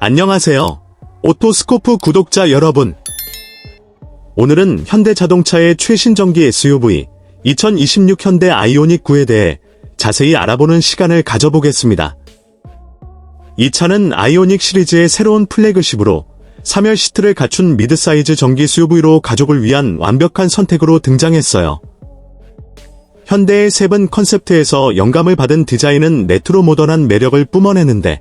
안녕하세요. 오토스코프 구독자 여러분. 오늘은 현대자동차의 최신 전기 SUV 2026 현대 아이오닉 9에 대해 자세히 알아보는 시간을 가져보겠습니다. 이 차는 아이오닉 시리즈의 새로운 플래그십으로 3열 시트를 갖춘 미드사이즈 전기 SUV로 가족을 위한 완벽한 선택으로 등장했어요. 현대의 세븐 컨셉트에서 영감을 받은 디자인은 레트로 모던한 매력을 뿜어내는데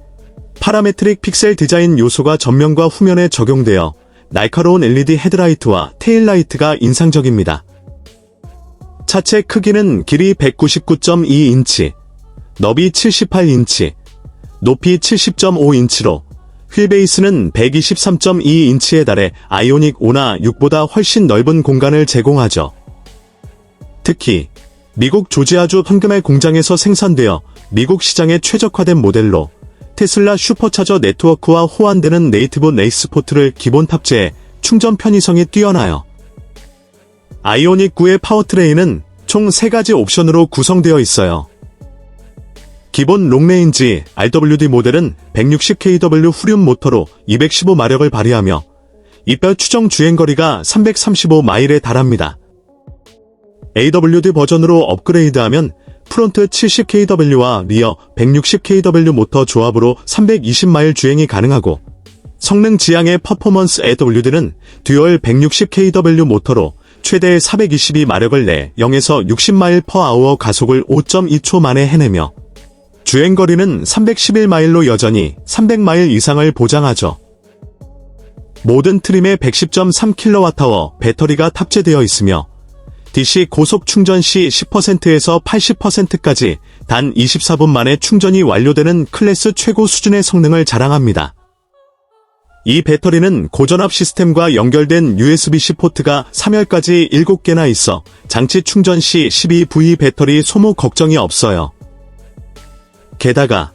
파라메트릭 픽셀 디자인 요소가 전면과 후면에 적용되어 날카로운 LED 헤드라이트와 테일라이트가 인상적입니다. 차체 크기는 길이 199.2인치, 너비 78인치, 높이 70.5인치로 휠베이스는 123.2인치에 달해 아이오닉 5나 6보다 훨씬 넓은 공간을 제공하죠. 특히 미국 조지아주 현금의 공장에서 생산되어 미국 시장에 최적화된 모델로 테슬라 슈퍼차저 네트워크와 호환되는 네이티브 레이스포트를 기본 탑재해 충전 편의성이 뛰어나요. 아이오닉 9의 파워트레인은 총 3가지 옵션으로 구성되어 있어요. 기본 롱레인지 RWD 모델은 160kW 후륜 모터로 215마력을 발휘하며 이별 추정 주행거리가 335마일에 달합니다. AWD 버전으로 업그레이드하면 프론트 70kW와 리어 160kW 모터 조합으로 320마일 주행이 가능하고 성능 지향의 퍼포먼스 AWD는 듀얼 160kW 모터로 최대 422마력을 내 0에서 60마일 퍼 아우어 가속을 5.2초 만에 해내며 주행거리는 311마일로 여전히 300마일 이상을 보장하죠. 모든 트림에 110.3kWh 배터리가 탑재되어 있으며 DC 고속 충전 시 10%에서 80%까지 단 24분 만에 충전이 완료되는 클래스 최고 수준의 성능을 자랑합니다. 이 배터리는 고전압 시스템과 연결된 USB-C 포트가 3열까지 7개나 있어 장치 충전 시 12V 배터리 소모 걱정이 없어요. 게다가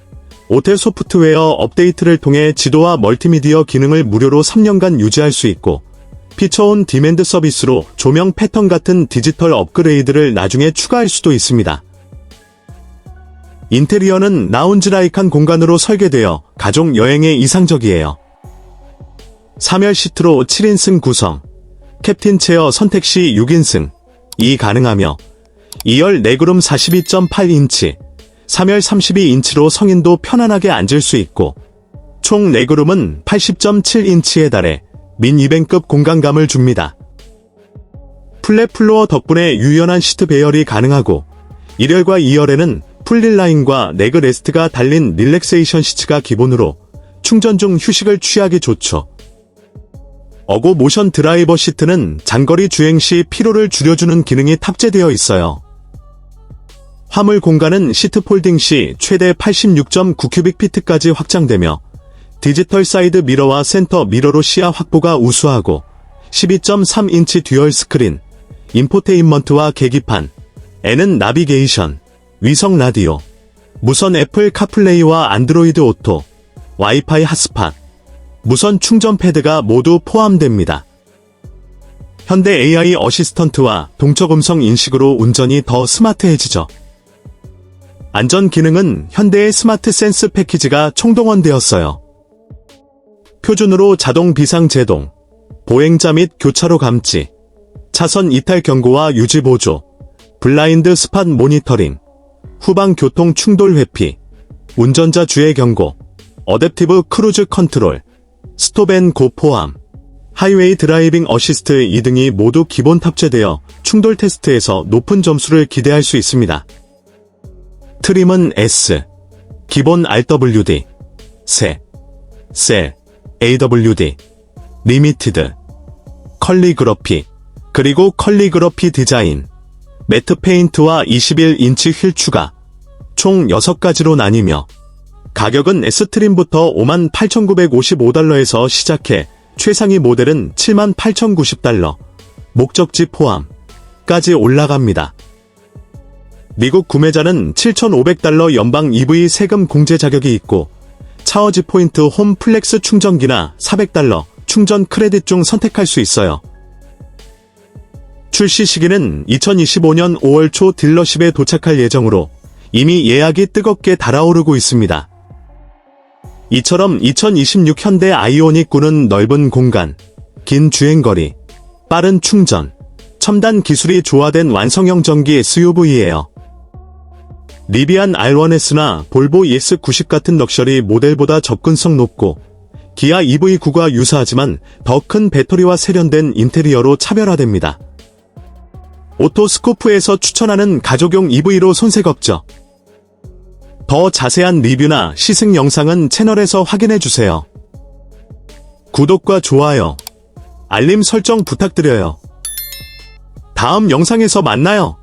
오텔 소프트웨어 업데이트를 통해 지도와 멀티미디어 기능을 무료로 3년간 유지할 수 있고 피처온 디맨드 서비스로 조명 패턴 같은 디지털 업그레이드를 나중에 추가할 수도 있습니다. 인테리어는 라운지라이칸 공간으로 설계되어 가족 여행에 이상적이에요. 3열 시트로 7인승 구성, 캡틴 체어 선택 시 6인승, 이 가능하며 2열 레그룸 42.8인치, 3열 32인치로 성인도 편안하게 앉을 수 있고 총 레그룸은 80.7인치에 달해 민2뱅급 공간감을 줍니다. 플랫 플로어 덕분에 유연한 시트 배열이 가능하고 1열과 2열에는 풀릴라인과 레그 레스트가 달린 릴렉세이션 시트가 기본으로 충전 중 휴식을 취하기 좋죠. 어고 모션 드라이버 시트는 장거리 주행 시 피로를 줄여주는 기능이 탑재되어 있어요. 화물 공간은 시트 폴딩 시 최대 86.9큐빅피트까지 확장되며 디지털 사이드 미러와 센터 미러로 시야 확보가 우수하고 12.3인치 듀얼 스크린, 인포테인먼트와 계기판, N은 나비게이션, 위성 라디오, 무선 애플 카플레이와 안드로이드 오토, 와이파이 핫스팟, 무선 충전 패드가 모두 포함됩니다. 현대 AI 어시스턴트와 동적 음성 인식으로 운전이 더 스마트해지죠. 안전 기능은 현대의 스마트 센스 패키지가 총동원되었어요. 표준으로 자동 비상 제동, 보행자 및 교차로 감지, 차선 이탈 경고와 유지 보조, 블라인드 스팟 모니터링, 후방 교통 충돌 회피, 운전자 주의 경고, 어댑티브 크루즈 컨트롤, 스톱앤고 포함, 하이웨이 드라이빙 어시스트 2등이 모두 기본 탑재되어 충돌 테스트에서 높은 점수를 기대할 수 있습니다. 트림은 S, 기본 RWD, 세, 셀, AWD, 리미티드, 컬리그러피, 그리고 컬리그러피 디자인, 매트 페인트와 21인치 휠 추가, 총 6가지로 나뉘며 가격은 S트림부터 58,955달러에서 시작해 최상위 모델은 78,090달러, 목적지 포함까지 올라갑니다. 미국 구매자는 7,500달러 연방 EV 세금 공제 자격이 있고 차어지 포인트 홈 플렉스 충전기나 400달러 충전 크레딧 중 선택할 수 있어요. 출시 시기는 2025년 5월 초 딜러십에 도착할 예정으로 이미 예약이 뜨겁게 달아오르고 있습니다. 이처럼 2026 현대 아이오닉 9는 넓은 공간, 긴 주행거리, 빠른 충전, 첨단 기술이 조화된 완성형 전기 SUV예요. 리비안 R1S나 볼보 ES90 같은 럭셔리 모델보다 접근성 높고 기아 EV9가 유사하지만 더 큰 배터리와 세련된 인테리어로 차별화됩니다. 오토스코프에서 추천하는 가족용 EV로 손색 없죠. 더 자세한 리뷰나 시승 영상은 채널에서 확인해주세요. 구독과 좋아요, 알림 설정 부탁드려요. 다음 영상에서 만나요.